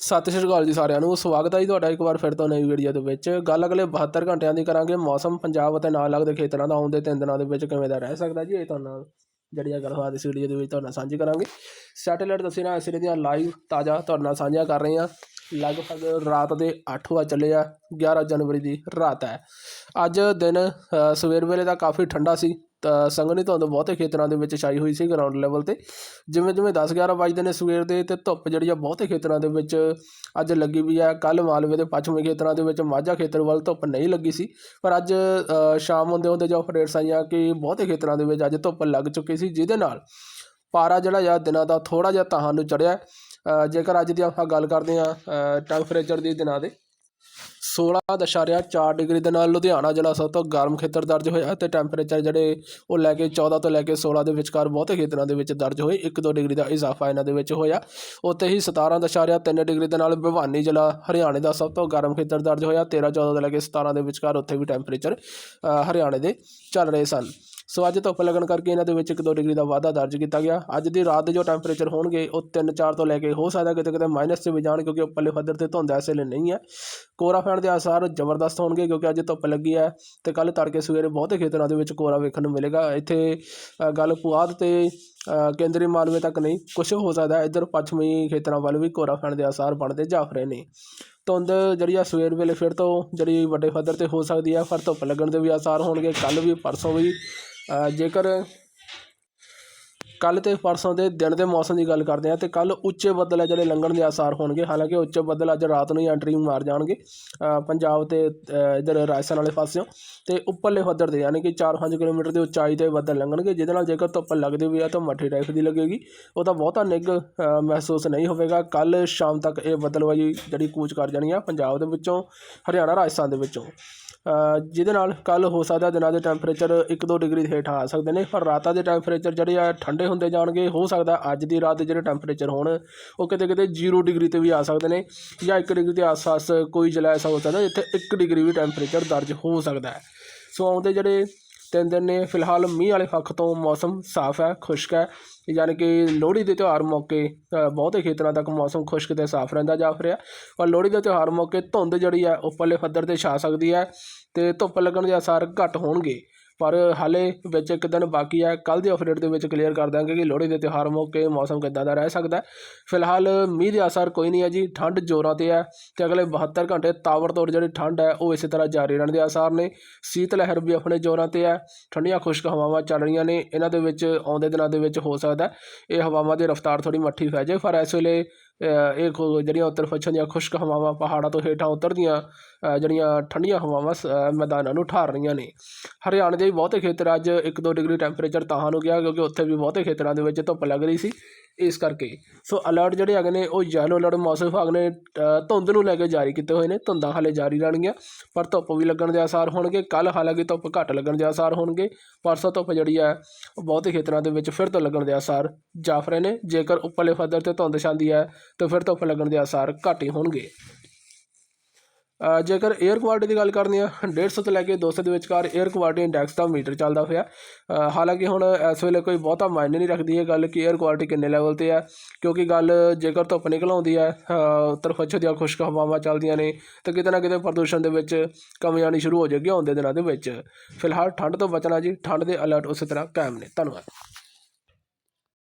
ਸਤਿ ਸ਼੍ਰੀ ਅਕਾਲ ਜੀ ਸਾਰਿਆਂ ਨੂੰ, ਸਵਾਗਤ ਹੈ ਜੀ ਤੁਹਾਡਾ ਇੱਕ ਵਾਰ ਫਿਰ ਤੋਂ ਨਵੀਂ ਵੀਡੀਓ ਦੇ ਵਿੱਚ। ਗੱਲ ਅਗਲੇ 72 ਘੰਟਿਆਂ ਦੀ ਕਰਾਂਗੇ। ਮੌਸਮ ਪੰਜਾਬ ਅਤੇ ਨਾਲ ਲੱਗਦੇ ਖੇਤਰਾਂ ਦਾ ਆਉਂਦੇ ਤਿੰਨ ਦਿਨਾਂ ਦੇ ਵਿੱਚ ਕਿਵੇਂ ਦਾ ਰਹਿ ਸਕਦਾ ਜੀ, ਇਹ ਤੁਹਾਨੂੰ ਨਾਲ ਜਿਹੜੀ ਆ ਗੱਲਬਾਤ ਇਸ ਵੀਡੀਓ ਦੇ ਵਿੱਚ ਤੁਹਾਡੇ ਨਾਲ ਸਾਂਝੀ ਕਰਾਂਗੇ। ਸੈਟੇਲਾਈਟ ਤਸਵੀਰਾਂ ਇਸ ਦੀਆਂ ਲਾਈਵ ਤਾਜ਼ਾ ਤੁਹਾਡੇ ਨਾਲ ਸਾਂਝੀਆਂ ਕਰ ਰਹੇ ਹਾਂ। ਲਗਭਗ ਰਾਤ ਦੇ 8 ਵਜੇ ਚੱਲੇ ਆ 11 ਜਨਵਰੀ ਦੀ ਰਾਤ ਹੈ। ਅੱਜ ਦਿਨ ਸਵੇਰ ਵੇਲੇ ਦਾ ਕਾਫੀ ਠੰਡਾ ਸੀ। ਤਾਂ ਸੰਘਣੀ ਧੁੰਦ ਬਹੁਤੇ ਖੇਤਰਾਂ ਦੇ ਵਿੱਚ ਛਾਈ ਹੋਈ ਸੀ ਗਰਾਊਂਡ ਲੈਵਲ ਤੇ। ਜਿਵੇਂ ਜਿਵੇਂ 10 11 ਵਜਦੇ ਨੇ ਸਵੇਰ ਦੇ ਤੇ ਧੁੱਪ ਜਿਹੜੀ ਆ ਬਹੁਤੇ ਖੇਤਰਾਂ ਦੇ ਵਿੱਚ ਅੱਜ ਲੱਗੀ ਵੀ ਆ। ਕੱਲ ਮਾਲਵੇ ਦੇ ਪੱਛਮੀ ਖੇਤਰਾਂ ਦੇ ਵਿੱਚ ਮਾਝਾ ਖੇਤਰ ਵੱਲ ਧੁੱਪ ਨਹੀਂ ਲੱਗੀ ਸੀ। ਪਰ ਅੱਜ ਸ਼ਾਮ ਹੁੰਦੇ ਹੁੰਦੇ ਜੋ ਅਪਡੇਟਸ ਆਈਆਂ ਕਿ ਬਹੁਤੇ ਖੇਤਰਾਂ ਦੇ ਵਿੱਚ ਅੱਜ ਧੁੱਪ ਲੱਗ ਚੁੱਕੀ ਸੀ, ਜਿਹਦੇ ਨਾਲ ਪਾਰਾ ਜਿਹੜਾ ਆ ਦਿਨਾਂ ਦਾ ਥੋੜਾ ਜਿਹਾ ਤਾਹਾਂ ਨੂੰ ਚੜਿਆ ਜੇਕਰ ਅੱਜ ਦੀ ਆਪਾਂ ਗੱਲ ਕਰਦੇ ਆ ਟੈਂਪਰੇਚਰ ਦੀ ਦਿਨਾਂ ਦੇ। 16.4 ਡਿਗਰੀ ਦੇ ਨਾਲ ਲੁਧਿਆਣਾ ਜ਼ਿਲ੍ਹਾ ਸਭ ਤੋਂ ਗਰਮ ਖੇਤਰ ਦਰਜ ਹੋਇਆ ਅਤੇ ਟੈਂਪਰੇਚਰ ਜਿਹੜੇ ਉਹ ਲੈ ਕੇ 14 ਤੋਂ ਲੈ ਕੇ 16 ਦੇ ਵਿਚਕਾਰ ਬਹੁਤੇ ਖੇਤਰਾਂ ਦੇ ਵਿੱਚ ਦਰਜ ਹੋਏ। 1-2 ਡਿਗਰੀ ਦਾ ਇਜ਼ਾਫਾ ਇਹਨਾਂ ਦੇ ਵਿੱਚ ਹੋਇਆ। ਉੱਥੇ ਹੀ 17.3 ਡਿਗਰੀ ਦੇ ਨਾਲ ਭਿਵਾਨੀ ਜ਼ਿਲ੍ਹਾ ਹਰਿਆਣੇ ਦਾ ਸਭ ਤੋਂ ਗਰਮ ਖੇਤਰ ਦਰਜ ਹੋਇਆ। 13-14 ਤੋਂ ਲੈ ਕੇ 17 ਦੇ ਵਿਚਕਾਰ ਉੱਥੇ ਵੀ ਟੈਂਪਰੇਚਰ ਹਰਿਆਣੇ ਦੇ ਚੱਲ ਰਹੇ ਸਨ। ਸੋ ਅੱਜ ਧੁੱਪ ਲੱਗਣ ਕਰਕੇ ਇਹਨਾਂ ਦੇ ਵਿੱਚ 1-2 ਡਿਗਰੀ ਦਾ ਵਾਧਾ ਦਰਜ ਕੀਤਾ ਗਿਆ। ਅੱਜ ਦੀ ਰਾਤ ਦੇ ਜੋ ਟੈਂਪਰੇਚਰ ਹੋਣਗੇ, ਉਹ 3-4 ਤੋਂ ਲੈ ਕੇ ਹੋ ਸਕਦਾ ਕਿਤੇ ਕਿਤੇ ਮਾਈਨਸ 'ਚ ਵੀ ਜਾਣ ਕਿਉਂਕਿ ਪੱਲੇ ਪੱਧਰ ਤੇ ਧੁੰਦ ਇਸ ਵੇਲੇ ਨਹੀਂ ਹੈ। ਕੋਰਾ ਫੈਣ ਦੇ ਆਸਾਰ ਜ਼ਬਰਦਸਤ ਹੋਣਗੇ ਕਿਉਂਕਿ ਅੱਜ ਧੁੱਪ ਲੱਗੀ ਹੈ ਤੇ ਕੱਲ ਤੜਕੇ ਸਵੇਰੇ ਬਹੁਤੇ ਖੇਤਰਾਂ ਦੇ ਵਿੱਚ ਕੋਰਾ ਵੇਖਣ ਨੂੰ ਮਿਲੇਗਾ। ਇੱਥੇ ਗੱਲ ਪੁਆਧ ਤੇ ਕੇਂਦਰੀ ਮਾਲਵੇ ਤੱਕ ਨਹੀਂ ਕੁਝ ਹੋ ਸਕਦਾ ਇੱਧਰ ਪੱਛਮੀ ਖੇਤਰਾਂ ਵੱਲ ਵੀ ਕੋਰਾ ਫੈਣ ਦੇ ਆਸਾਰ ਬਣਦੇ ਜਾ ਰਹੇ ਨੇ। ਧੁੰਦ ਜਿਹੜੀ ਆ ਸਵੇਰ ਵੇਲੇ ਫਿਰ ਤੋਂ ਜਿਹੜੀ ਵੱਡੇ ਪੱਧਰ ਤੇ ਹੋ ਸਕਦੀ ਹੈ, ਪਰ ਧੁੱਪ ਲੱਗਣ ਦੇ ਵੀ ਆਸਾਰ ਹੋਣਗੇ। ਕੱਲ ਵੀ, ਪਰਸੋਂ ਵੀ ਜੇਕਰ ਕੱਲ੍ਹ ਅਤੇ ਪਰਸੋਂ ਦੇ ਦਿਨ ਦੇ ਮੌਸਮ ਦੀ ਗੱਲ ਕਰਦੇ ਹਾਂ ਤਾਂ ਕੱਲ੍ਹ ਉੱਚੇ ਬੱਦਲ ਹੈ ਜਿਹੜੇ ਲੰਘਣ ਦੇ ਆਸਾਰ ਹੋਣਗੇ ਹਾਲਾਂਕਿ ਉੱਚੇ ਬੱਦਲ ਅੱਜ ਰਾਤ ਨੂੰ ਹੀ ਐਂਟਰੀ ਮਾਰ ਜਾਣਗੇ। ਪੰਜਾਬ ਤੇ ਅ, ਇੱਧਰ ਰਾਜਸਥਾਨ ਵਾਲੇ ਪਾਸਿਓਂ ਤੇ ਉੱਪਰਲੇ ਪੱਧਰ ਤੇ ਯਾਨੀ ਕਿ 4-5 ਕਿਲੋਮੀਟਰ ਦੀ ਉਚਾਈ ਤੇ ਬੱਦਲ ਲੰਘਣਗੇ ਜਿਹਦੇ ਨਾਲ ਜੇਕਰ ਧੁੱਪ ਲੱਗਦੀ ਵੀ ਆ ਤਾਂ ਮੱਠੀ ਟਾਈਪ ਦੀ ਲੱਗੇਗੀ। ਉਹਦਾ ਬਹੁਤਾ ਨਿੱਘ ਮਹਿਸੂਸ ਨਹੀਂ ਹੋਵੇਗਾ। ਕੱਲ੍ਹ ਸ਼ਾਮ ਤੱਕ ਇਹ ਬੱਦਲਵਾਜ਼ੀ ਜਿਹੜੀ ਕੂਚ ਕਰ ਜਾਣੀ ਆ ਪੰਜਾਬ ਦੇ ਵਿੱਚੋਂ ਹਰਿਆਣਾ ਰਾਜਸਥਾਨ ਦੇ ਵਿੱਚੋਂ। ਜਿਹਦੇ ਨਾਲ ਕੱਲ ਹੋ ਸਕਦਾ ਦਿਨਾਂ ਦੇ ਟੈਂਪਰੇਚਰ 1-2 ਡਿਗਰੀ ਹੇਠ ਆ ਸਕਦੇ ਨੇ, ਪਰ ਰਾਤਾਂ ਦੇ ਟੈਂਪਰੇਚਰ ਜਿਹੜੇ ਆ ਠੰਡੇ ਹੁੰਦੇ ਜਾਣਗੇ, ਹੋ ਸਕਦਾ ਅੱਜ ਦੀ ਰਾਤ ਦੇ ਜਿਹੜੇ ਟੈਂਪਰੇਚਰ ਹੋਣ, ਉਹ ਕਿਤੇ ਕਿਤੇ 0 ਡਿਗਰੀ ਤੇ ਵੀ ਆ ਸਕਦੇ ਨੇ ਜਾਂ 1 ਡਿਗਰੀ ਦੇ ਆਸ-ਪਾਸ ਕੋਈ ਜ਼ਿਲ੍ਹਾ ਐਸਾ ਹੋ ਸਕਦਾ ਜਿੱਥੇ 1 ਡਿਗਰੀ ਵੀ ਟੈਂਪਰੇਚਰ ਦਰਜ ਹੋ ਸਕਦਾ ਹੈ। ਸੋ ਆਉਂਦੇ ਜਿਹੜੇ ਤਿੰਨ ਦਿਨ ਨੇ ਫਿਲਹਾਲ ਮੀਂਹ ਵਾਲੇ ਪੱਖ ਤੋਂ ਮੌਸਮ ਸਾਫ਼ ਹੈ, ਖੁਸ਼ਕ ਹੈ, ਯਾਨੀ ਕਿ ਲੋਹੜੀ ਦੇ ਤਿਉਹਾਰ ਮੌਕੇ ਬਹੁਤੇ ਖੇਤਰਾਂ ਤੱਕ ਮੌਸਮ ਖੁਸ਼ਕ ਤੇ ਸਾਫ਼ ਰਹਿੰਦਾ ਜਾਫ ਰਿਹਾ। ਪਰ ਲੋਹੜੀ ਦੇ ਤਿਉਹਾਰ ਮੌਕੇ ਧੁੰਦ ਜਿਹੜੀ ਹੈ ਉੱਪਰਲੇ ਪੱਧਰ ਤੇ ਛਾ ਸਕਦੀ ਹੈ ਤੇ ਧੁੱਪ ਲੱਗਣ ਦੇ ਆਸਾਰ ਘੱਟ ਹੋਣਗੇ। ਪਰ ਹਾਲੇ ਵਿੱਚ ਇੱਕ ਦਿਨ ਬਾਕੀ ਹੈ ਕੱਲ ਦੇ ਅਪਡੇਟ ਦੇ ਵਿੱਚ ਕਲੀਅਰ ਕਰ ਦਾਂਗੇ ਕਿ ਲੋਹੜੀ ਦੇ ਤਿਉਹਾਰ ਮੌਕੇ ਮੌਸਮ ਕਿੱਦਾਂ ਦਾ ਰਹਿ ਸਕਦਾ ਫਿਲਹਾਲ ਮੀਂਹ ਦੇ ਆਸਾਰ ਕੋਈ ਨਹੀਂ ਹੈ ਜੀ, ਠੰਡ ਜ਼ੋਰਾਂ ਤੇ ਹੈ ਤੇ ਅਗਲੇ 72 ਘੰਟੇ ਤਾਬੜਤੋੜ ਜਿਹੜੀ ਠੰਡ ਹੈ, ਉਹ ਇਸੇ ਤਰ੍ਹਾਂ ਜਾਰੀ ਰਹਿਣ ਦੇ ਆਸਾਰ ਨੇ। ਸੀਤ ਲਹਿਰ ਵੀ ਆਪਣੇ ਜ਼ੋਰਾਂ ਤੇ ਹੈ, ਠੰਡੀਆਂ ਖੁਸ਼ਕ ਹਵਾਵਾਂ ਚੱਲ ਰਹੀਆਂ ਨੇ। ਇਹਨਾਂ ਦੇ ਵਿੱਚ ਆਉਂਦੇ ਦਿਨਾਂ ਦੇ ਵਿੱਚ ਹੋ ਸਕਦਾ ਇਹ ਹਵਾਵਾਂ ਦੀ ਰਫ਼ਤਾਰ ਥੋੜੀ ਮੱਠੀ ਫੈ ਜਾਏ, ਪਰ ਇਸ ਵੇਲੇ ਇਹ ਖੁ- ਜਿਹੜੀਆਂ ਉੱਤਰ ਪੱਛਮ ਦੀਆਂ ਖੁਸ਼ਕ ਹਵਾਵਾਂ ਪਹਾੜਾਂ ਤੋਂ ਹੇਠਾਂ ਉਤਰਦੀਆਂ ਅ, ਜਿਹੜੀਆਂ ਠੰਡੀਆਂ ਹਵਾਵਾਂ ਸ- ਮੈਦਾਨਾਂ ਨੂੰ ਠਾਰ ਰਹੀਆਂ ਨੇ। ਹਰਿਆਣੇ ਦੇ ਵੀ ਬਹੁਤੇ ਖੇਤਰ ਅੱਜ 1-2 ਡਿਗਰੀ ਟੈਂਪਰੇਚਰ ਤਾਂ ਨੂੰ ਗਿਆ ਕਿਉਂਕਿ ਉੱਥੇ ਵੀ ਬਹੁਤੇ ਖੇਤਰਾਂ ਦੇ ਵਿੱਚ ਧੁੱਪ ਲੱਗ ਰਹੀ ਸੀ। ਇਸ ਕਰਕੇ। ਸੋ ਅਲਰਟ ਜਿਹੜੇ ਹੈਗੇ ਨੇ, ਉਹ ਯੈਲੋ ਅਲਰਟ ਮੌਸਮ ਵਿਭਾਗ ਨੇ ਧੁੰਦ ਨੂੰ ਲੈ ਕੇ ਜਾਰੀ ਕੀਤੇ ਹੋਏ ਨੇ। ਧੁੰਦਾਂ ਹਾਲੇ ਜਾਰੀ ਰਹਿਣਗੀਆਂ, ਪਰ ਧੁੱਪ ਵੀ ਲੱਗਣ ਦੇ ਆਸਾਰ ਹੋਣਗੇ। ਕੱਲ ਹਾਲਾਂਕਿ ਧੁੱਪ ਘੱਟ ਲੱਗਣ ਦੇ ਆਸਾਰ ਹੋਣਗੇ, ਪਰਸੋਂ ਧੁੱਪ ਜਿਹੜੀ ਹੈ, ਉਹ ਬਹੁਤੇ ਖੇਤਰਾਂ ਦੇ ਵਿੱਚ ਫਿਰ ਤੋਂ ਲੱਗਣ ਦੇ ਆਸਾਰ ਜਾਫ ਰਹੇ ਨੇ। ਜੇਕਰ ਉੱਪਰਲੇ ਪੱਧਰ ਤੇ ਧੁੰਦ ਛਾਂਦੀ ਹੈ, ਤਾਂ ਫਿਰ ਧੁੱਪ ਲੱਗਣ ਦੇ ਆਸਾਰ ਘੱਟ ਹੀ ਹੋਣਗੇ। ਜੇਕਰ 에ਅਰ ਕੁਆਲਿਟੀ ਦੀ ਗੱਲ ਕਰਨੀ ਆ 150 ਤੋਂ ਲੈ ਕੇ 200 ਦੇ ਵਿਚਕਾਰ 에ਅਰ ਕੁਆਲਿਟੀ ਇੰਡੈਕਸ ਦਾ ਮੀਟਰ ਚੱਲਦਾ ਹੋਇਆ। ਹਾਲਾਂਕਿ ਹੁਣ ਇਸ ਵੇਲੇ ਕੋਈ ਬਹੁਤਾ ਮਾਇਨੇ ਨਹੀਂ ਰੱਖਦੀ ਹੈ ਗੱਲ ਕਿ 에ਅਰ ਕੁਆਲਿਟੀ ਕਿੰਨੇ ਲੈਵਲ ਤੇ ਆ, ਕਿਉਂਕਿ ਗੱਲ ਜੇਕਰ ਧੁੱਪ ਨਿਕਲ ਆਉਂਦੀ ਹੈ ਉੱਤਰ ਪੱਛਮ ਦੀਆਂ ਖੁਸ਼ਕ ਹਵਾਵਾਂ ਚੱਲਦੀਆਂ ਨੇ, ਤਾਂ ਕਿਤੇ ਨਾ ਕਿਤੇ ਪ੍ਰਦੂਸ਼ਣ ਦੇ ਵਿੱਚ ਕਮੀ ਆਣੀ ਸ਼ੁਰੂ ਹੋ ਜਾਏਗੀ ਆਉਂਦੇ ਦਿਨਾਂ ਦੇ ਵਿੱਚ। ਫਿਲਹਾਲ ਠੰਡ ਤੋਂ ਬਚਣਾ ਜੀ, ਠੰਡ ਦੇ ਅਲਰਟ ਉਸੇ ਤਰ੍ਹਾਂ ਕਾਇਮ ਨੇ। ਧੰਨਵਾਦ।